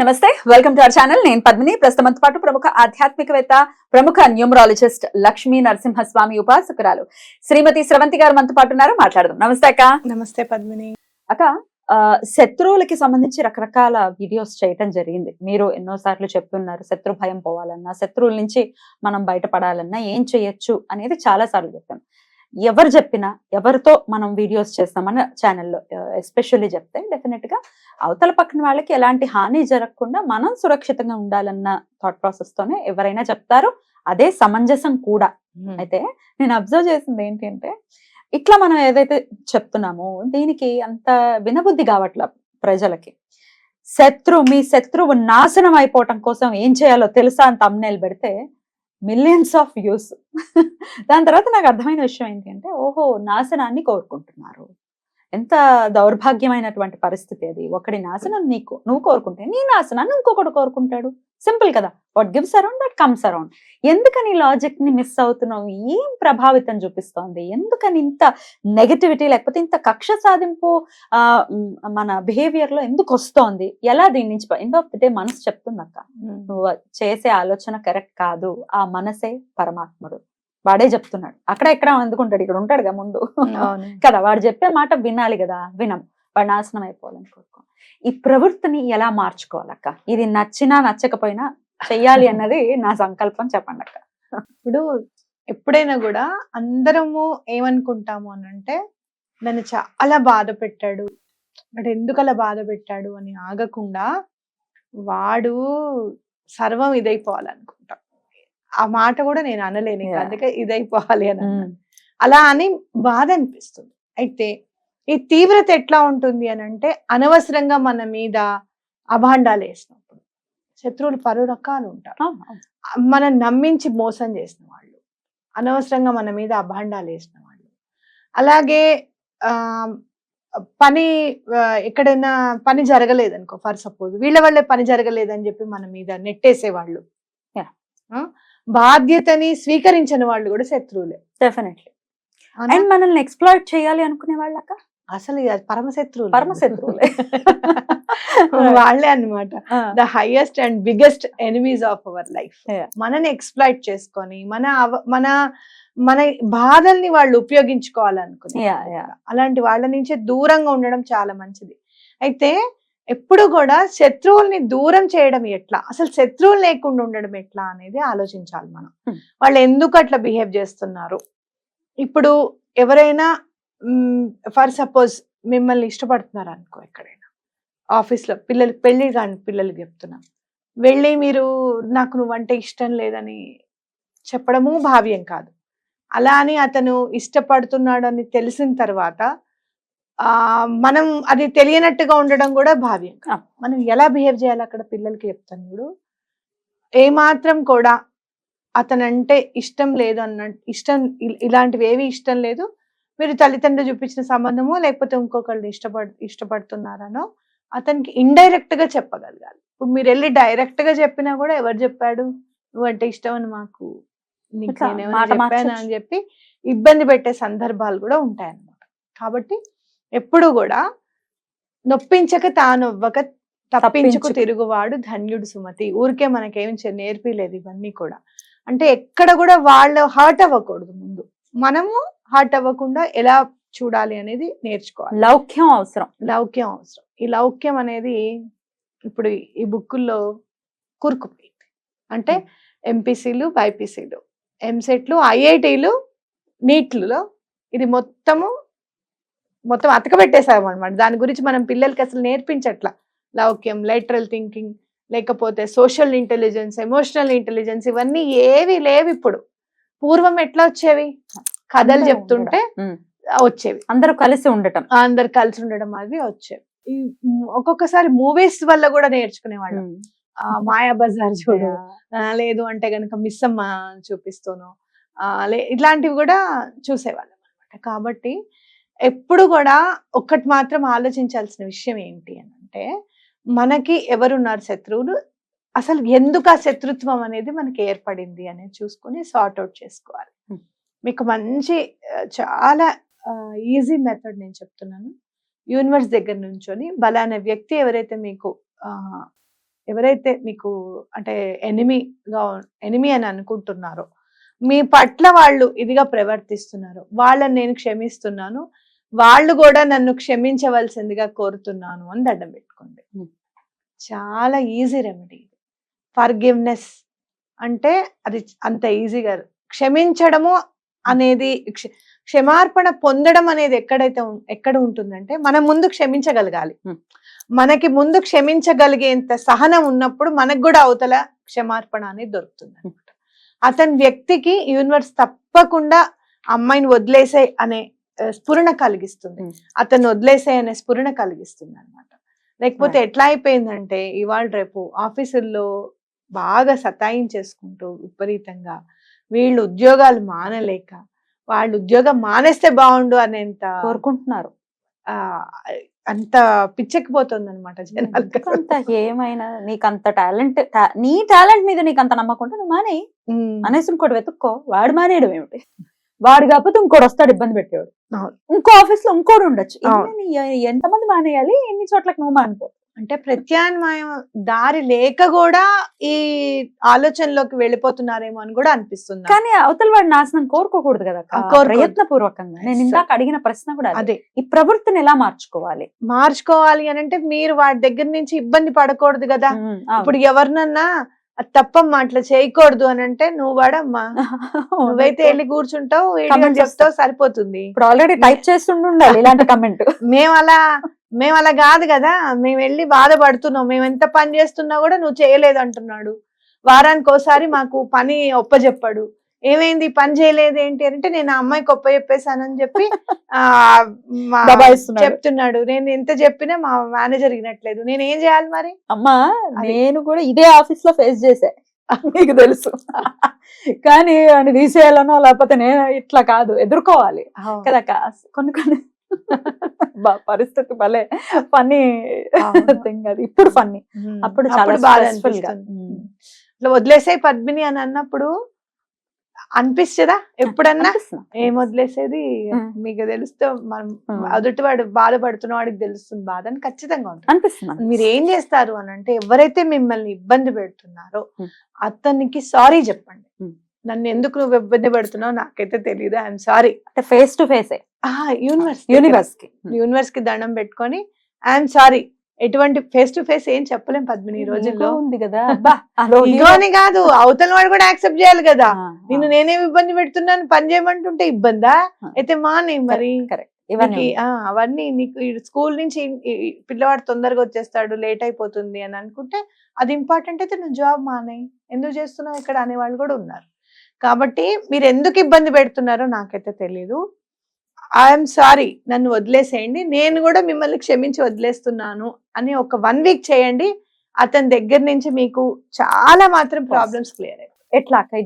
నమస్తే welcome to our channel. నేను పద్మిని. ప్రస్తుతంతో పాటు ప్రముఖ ఆధ్యాత్మికవేత్త ప్రముఖ న్యూమరాలజిస్ట్ లక్ష్మీ నరసింహస్వామి ఉపాసకురాలు శ్రీమతి స్రవంతి గారు మనతో పాటు ఉన్నారు. మాట్లాడదాం. నమస్తే అక్క. నమస్తే పద్మిని. అక్క శత్రువులకి సంబంధించి రకరకాల వీడియోస్ చేయటం జరిగింది. మీరు ఎన్నో సార్లు చెప్తున్నారు శత్రు భయం పోవాలన్నా శత్రువుల నుంచి మనం బయటపడాలన్నా ఏం చేయొచ్చు అనేది చాలా సార్లు చెప్పాను ఎవరు చెప్పినా ఎవరితో మనం వీడియోస్ చేస్తామన్న ఛానల్లో ఎస్పెషల్లీ చెప్తే డెఫినెట్గా అవతల పక్కన వాళ్ళకి ఎలాంటి హాని జరగకుండా మనం సురక్షితంగా ఉండాలన్న థాట్ ప్రాసెస్ తోనే ఎవరైనా చెప్తారు. అదే సమంజసం కూడా. అయితే నేను అబ్జర్వ్ చేసింది ఏంటి అంటే ఇట్లా మనం ఏదైతే చెప్తున్నామో దీనికి అంత వినబుద్ధి కావట్ల ప్రజలకి. శత్రు మీ శత్రువు నాశనం అయిపోవటం కోసం ఏం చేయాలో తెలుసా అని తమ్నేల్ పెడితే మిలియన్స్ ఆఫ్ వ్యూస్. దాని తర్వాత నాకు అర్థమైన విషయం ఏంటి అంటే ఓహో నాశనాన్ని కోరుకుంటున్నారు. ఎంత దౌర్భాగ్యమైనటువంటి పరిస్థితి అది. ఒకడి నాశనం నీకు నువ్వు కోరుకుంటే నీ నాశనాన్ని ఇంకొకడు కోరుకుంటాడు. సింపుల్ కదా. What gives around that comes around ఎందుకని లాజిక్ని మిస్ అవుతున్నావు? ఏం ప్రభావితం చూపిస్తోంది? ఎందుకని ఇంత నెగటివిటీ లేకపోతే ఇంత కక్ష సాధింపు మన బిహేవియర్లో ఎందుకు వస్తోంది? ఎలా దీని నుంచి ఎండ్ ఆఫ్ ది డే మనసు చెప్తుంది అక్క. నువ్వు చేసే ఆలోచన కరెక్ట్ కాదు. ఆ మనసే పరమాత్ముడు. వాడే చెప్తున్నాడు. అక్కడ ఎక్కడ ఎందుకుంటాడు? ఇక్కడ ఉంటాడుగా ముందు. కదా వాడు చెప్పే మాట వినాలి కదా. వినం. వాడు నాశనం అయిపోవాలని కోరుకో ఈ ప్రవృత్తిని ఎలా మార్చుకోవాలక్క? ఇది నచ్చినా నచ్చకపోయినా చెయ్యాలి అన్నది నా సంకల్పం చెప్పండి అక్క. ఇప్పుడు ఎప్పుడైనా కూడా అందరము ఏమనుకుంటాము అని అంటే నన్ను చాలా బాధ పెట్టాడు వాడు ఎందుకు అలా బాధ పెట్టాడు అని ఆగకుండా వాడు సర్వం ఇదైపోవాలనుకుంటా. ఆ మాట కూడా నేను అనలేను. అందుకే ఇదైపోవాలి అని. అలా అని బాధ అనిపిస్తుంది. అయితే ఈ తీవ్రత ఎట్లా ఉంటుంది అని అంటే అనవసరంగా మన మీద అభాండాలు వేసినప్పుడు. శత్రువులు పలు రకాలు ఉంటారు. మనం నమ్మించి మోసం చేసిన వాళ్ళు అనవసరంగా మన మీద అభాండాలు వేసిన వాళ్ళు. అలాగే పని ఎక్కడైనా పని జరగలేదు అనుకో ఫర్ సపోజ్ వీళ్ళ వల్లే పని జరగలేదని చెప్పి మన మీద నెట్టేసేవాళ్ళు బాధ్యతని స్వీకరించిన వాళ్ళు కూడా శత్రువులే. డెఫినెట్లీ? అండ్ మనల్ని ఎక్స్ప్లాయిట్ చేయాలి అనుకునే వాళ్ళక? అసలు ఇక పరమ శత్రువులు పరమ శత్రువులే. వాళ్ళే అన్నమాట. The highest and biggest enemies of our life. మనని ఎక్స్ప్లాయిట్ చేసుకొని మన మన మన బాధల్ని వాళ్ళు ఉపయోగించుకోవాలనుకునే. అలాంటి వాళ్ళ నుంచి దూరంగా ఉండడం చాలా మంచిది. అయితే ఎప్పుడు కూడా శత్రువుల్ని దూరం చేయడం ఎట్లా? అసలు శత్రువులు లేకుండా ఉండడం ఎట్లా అనేది ఆలోచించాలి మనం. Hmm. వాళ్ళు ఎందుకు అట్లా బిహేవ్ చేస్తున్నారు? ఇప్పుడు ఎవరైనా ఫర్ సపోజ్ మిమ్మల్ని ఇష్టపడుతున్నారు అనుకో ఎక్కడైనా? ఆఫీస్లో పిల్లలకి పెళ్ళి కాని పిల్లలకి చెప్తున్నాం. వెళ్ళి మీరు నాకు నువ్వంటే ఇష్టం లేదని చెప్పడము భావ్యం కాదు. అలా అని అతను ఇష్టపడుతున్నాడు అని తెలిసిన తర్వాత మనం అది తెలియనట్టుగా ఉండడం కూడా భావ్యం. మనం ఎలా బిహేవ్ చేయాలి అక్కడ పిల్లలకి చెప్తాను ఇప్పుడు ఏమాత్రం కూడా అతనంటే ఇష్టం లేదు అన్న ఇష్టం ఇలాంటివి ఏవి ఇష్టం లేదు. మీరు తల్లిదండ్రులు చూపించిన సంబంధమో లేకపోతే ఇంకొకళ్ళు ఇష్టపడు ఇష్టపడుతున్నారనో అతనికి ఇండైరెక్ట్గా చెప్పగలగాలి. ఇప్పుడు మీరు వెళ్ళి డైరెక్ట్గా చెప్పినా కూడా ఎవరు చెప్పాడు? నువ్వంటే ఇష్టం అని మాకు చెప్పానా. అని చెప్పి ఇబ్బంది పెట్టే సందర్భాలు కూడా ఉంటాయన్నమాట. కాబట్టి ఎప్పుడు కూడా నొప్పించక తానొవ్వక తప్పించుకు తప్పించుకు. తిరుగువాడు ధన్యుడు సుమతి. ఊరికే మనకేం చే- నేర్పిలేదు ఇవన్నీ కూడా. అంటే ఎక్కడ కూడా వాళ్ళు హర్ట్ అవ్వకూడదు ముందు. మనము హర్ట్ అవ్వకుండా ఎలా చూడాలి అనేది నేర్చుకోవాలి. లౌక్యం అవసరం. లౌక్యం అవసరం. ఈ లౌక్యం అనేది ఇప్పుడు ఈ బుక్కుల్లో కూరుకుపోయింది. అంటే ఎంపీసీలు బైపీసీలు ఎంసెట్లు ఐఐటీలు నీట్లలో ఇది మొత్తము మొత్తం అతకబెట్టేసాం అనమాట దాని గురించి మనం పిల్లలకి అసలు నేర్పించట్లా. లౌక్యం లెటరల్ థింకింగ్ లేకపోతే సోషల్ ఇంటెలిజెన్స్ ఎమోషనల్ ఇంటెలిజెన్స్ ఇవన్నీ ఏవి లేవు ఇప్పుడు. పూర్వం ఎట్లా వచ్చేవి? కథలు చెప్తుంటే వచ్చేవి. అందరూ కలిసి ఉండటం. అందరు కలిసి ఉండడం అవి వచ్చేవి. ఒక్కొక్కసారి మూవీస్ వల్ల కూడా నేర్చుకునేవాళ్ళం. మాయా బజార్ చూడు. లేదు అంటే గనుక మిస్ అమ్మ చూపిస్తాను ఇట్లాంటివి కూడా చూసేవాళ్ళం అనమాట కాబట్టి ఎప్పుడు కూడా ఒక్కటి మాత్రం ఆలోచించాల్సిన విషయం ఏంటి అని అంటే మనకి ఎవరున్నారు శత్రువులు? అసలు ఎందుకు ఆ శత్రుత్వం అనేది మనకి ఏర్పడింది అనేది చూసుకొని సార్ట్ అవుట్ చేసుకోవాలి. మీకు మంచి చాలా ఈజీ మెథడ్ నేను చెప్తున్నాను. యూనివర్స్ దగ్గర నుంచొని బలానా వ్యక్తి ఎవరైతే మీకు ఎవరైతే మీకు అంటే ఎనిమిగా ఎనిమి అని అనుకుంటున్నారో మీ పట్ల వాళ్ళు ఇదిగా ప్రవర్తిస్తున్నారు. వాళ్ళని నేను క్షమిస్తున్నాను. వాళ్ళు కూడా నన్ను క్షమించవలసిందిగా కోరుతున్నాను అని దండం పెట్టుకోండి. చాలా ఈజీ రెమెడీ ఫర్గివ్నెస్ అంటే అది అంత ఈజీగా క్షమించడము అనేది క్ష- క్షమార్పణ పొందడం అనేది ఎక్కడైతే ఎక్కడ ఉంటుందంటే మనం ముందు క్షమించగలగాలి. మనకి ముందు క్షమించగలిగేంత సహనం ఉన్నప్పుడు మనకు కూడా అవతల క్షమార్పణ అనేది దొరుకుతుంది అనమాట అతని వ్యక్తికి యూనివర్స్ తప్పకుండా అమ్మాయిని వదిలేసే అనే స్ఫురణ కలిగిస్తుంది. అతన్ని వదిలేసే అనే స్ఫురణ కలిగిస్తుంది అనమాట లేకపోతే. ఎట్లా అయిపోయిందంటే ఇవాళ రేపు ఆఫీసుల్లో బాగా సతాయించేసుకుంటూ విపరీతంగా వీళ్ళు ఉద్యోగాలు మానలేక వాళ్ళు ఉద్యోగం మానేస్తే బాగుండు అనేంత కోరుకుంటున్నారు. ఆ, అంత పిచ్చెక్కిపోతుంది అనమాట అంత ఏమైనా నీకు అంత టాలెంట్ నీ టాలెంట్ మీద నీకు అంత నమ్మకం ఉంటే నువ్వు మానే. అనేసి ఇంకోటి వెతుక్కో వాడు మానేయడం ఏమిటి? వాడు కాకపోతే ఇంకోటి వస్తాడు ఇబ్బంది పెట్టేవాడు. ఇంకో ఆఫీస్లో ఇంకోటి ఉండొచ్చు ఎంతమంది మానేయాలి? ఎన్ని చోట్లకి నువ్వు మానిపో? అంటే ప్రత్యామ్నాయం దారి లేక కూడా ఈ ఆలోచనలోకి వెళ్ళిపోతున్నారేమో అని కూడా అనిపిస్తుంది. కానీ అవతల వాడు నాశనం కోరుకోకూడదు కదా అక్క. ఆ, కోరుకోవద్దు. ప్రయత్న పూర్వకంగా నేను. ఇందాక అడిగిన ప్రశ్న కూడా అదే. ఈ ప్రవృత్తిని ఎలా మార్చుకోవాలి మార్చుకోవాలి అని అంటే మీరు వాడి దగ్గర నుంచి ఇబ్బంది పడకూడదు కదా. ఇప్పుడు ఎవరినన్నా తప్పమ్మా అట్లా చేయకూడదు అని అంటే నువ్వు వాడమ్మా నువ్వైతే వెళ్ళి కూర్చుంటావు చెప్తావు సరిపోతుంది ఇప్పుడు ఆల్రెడీ టైప్ చేస్తుండి ఉండాలి ఇలాంటి కమెంట్ మేము అలా మేము అలా కాదు కదా మేము వెళ్ళి బాధపడుతున్నాం మేము ఎంత పని చేస్తున్నా కూడా నువ్వు చేయలేదు అంటున్నాడు. వారానికి ఒకసారి మాకు పని ఒప్పజెప్పాడు. ఏమైంది పని చేయలేదు ఏంటి అంటే నేను ఆ అమ్మాయికి ఒప్ప చెప్పేశానని చెప్పి. చెప్తున్నాడు. నేను ఎంత చెప్పినా మా మేనేజర్ వినట్లేదు. నేను ఏం చేయాలి మరి? అమ్మా. నేను కూడా ఇదే ఆఫీస్లో ఫేస్ చేశా. నీకు తెలుసు. కానీ తీసేయాలనో లేకపోతే నేను ఇట్లా కాదు ఎదుర్కోవాలి. కదా? కొన్ని కొన్ని పరిస్థితి భలే ఫన్నీ. థింగ్ అది ఇప్పుడు ఫన్నీ. అప్పుడు చాలా బాధ stressful గా. అనిపిస్తుంది. ఉమ్. ఇట్లా వదిలేసే పద్మిని అని అన్నప్పుడు అనిపిస్తుందా ఎప్పుడన్నా. ఏం వదిలేసేది. మీకు తెలుస్తే మనం. అదుటివాడు బాధపడుతున్న వాడికి తెలుస్తుంది బాధ అని ఖచ్చితంగా ఉంటుంది అనిపిస్తున్నా మీరు ఏం చేస్తారు అని అంటే ఎవరైతే మిమ్మల్ని ఇబ్బంది పెడుతున్నారో. అతనికి సారీ చెప్పండి. నన్ను ఎందుకు నువ్వు ఇబ్బంది పెడుతున్నావు నాకైతే తెలియదు ఐఎమ్ సారీ అంటే ఫేస్ టు ఫేస్ యూనివర్స్ యూనివర్స్కి. యూనివర్స్కి దండం పెట్టుకొని ఐఎమ్ సారీ ఎటువంటి ఫేస్ టు ఫేస్ ఏం చెప్పలేం పద్మిని ఈ రోజుల్లో. ఉంది కదా. అబ్బా అదో ఇగో అని కాదు అవతల వాడు కూడా యాక్సెప్ట్ చేయాలి కదా. నిన్ను ఆ, నేనేం ఇబ్బంది పెడుతున్నాను? పని చేయమంటుంటే ఇబ్బందా. అయితే మానే మరి. ఇవన్నీ అవన్నీ నీకు స్కూల్ నుంచి పిల్లవాడు తొందరగా వచ్చేస్తాడు లేట్ అయిపోతుంది అని అనుకుంటే అది ఇంపార్టెంట్ అయితే నువ్వు జాబ్ మానే. ఎందుకు చేస్తున్నావు ఇక్కడ అనేవాళ్ళు కూడా ఉన్నారు. కాబట్టి మీరు ఎందుకు ఇబ్బంది పెడుతున్నారో నాకైతే తెలియదు ఐఎమ్ సారీ నన్ను వదిలేసేయండి. నేను కూడా మిమ్మల్ని క్షమించి వదిలేస్తున్నాను అని ఒక వన్ వీక్ చేయండి. అతని దగ్గర నుంచి మీకు చాలా మాత్రం ప్రాబ్లమ్స్ క్లియర్ ఎట్లా అక్క?